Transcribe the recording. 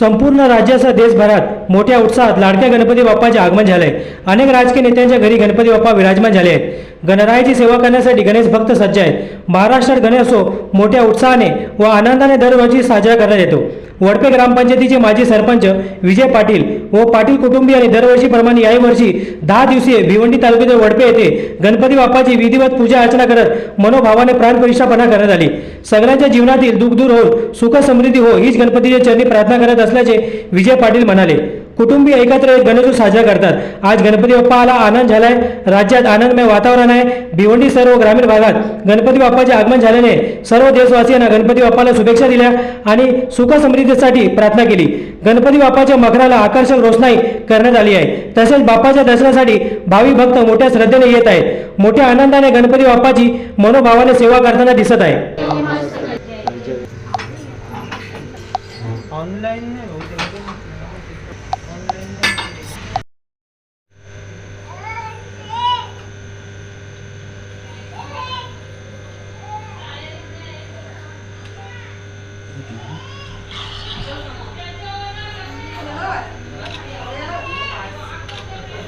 संपूर्ण राज्यासह देशभरात मोठ्या उत्साहात लाडक्या गणपती बाप्पाचे आगमन झालंय अनेक राजकीय नेत्यांच्या घरी गणपती बाप्पा विराजमान झाले आहेत. गणरायाची सेवा करण्यासाठी गणेश भक्त सज्ज आहेत. महाराष्ट्रात गणेशोत्सव मोठ्या उत्साहाने व आनंदाने दरवर्षी साजरा करण्यात येतो. वडपे ग्रामपंचायतीचे माजी सरपंच विजय पाटील व पाटील कुटुंबियांनी दरवर्षीप्रमाणे याही वर्षी दहा दिवसीय भिवंडी तालुक्यातील वडपे येथे गणपती बाप्पाची विधिवत पूजा अर्चना करत मनोभावाने प्राणप्रतिष्ठापना करण्यात आली. सगळ्यांच्या जीवनातील दुःख दूर होऊन सुख समृद्धी हो हीच गणपतीच्या चरणी प्रार्थना करत असल्याचे विजय पाटील म्हणाले. कुटुंबीय एकत्र येत गणेशोत्सव साजरा करतात. आज गणपती बाप्पा आला आनंद झालाय. राज्यात आनंदमय वातावरण आहे. भिवंडी सर्व ग्रामीण भागात गणपती बाप्पाचे आगमन झाल्याने सर्व देशवासियांना गणपती बाप्पाला शुभेच्छा दिल्या आणि सुख समृद्धीसाठी प्रार्थना केली. गणपती बाप्पाच्या मखराला आकर्षक रोषणाई करण्यात आली आहे. तसेच बाप्पाच्या दर्शनासाठी भावी भक्त मोठ्या श्रद्धेने येत आहेत. मोठ्या आनंदाने गणपती बाप्पाची मनोभावाने सेवा करताना दिसत आहे. Online Mm-hmm.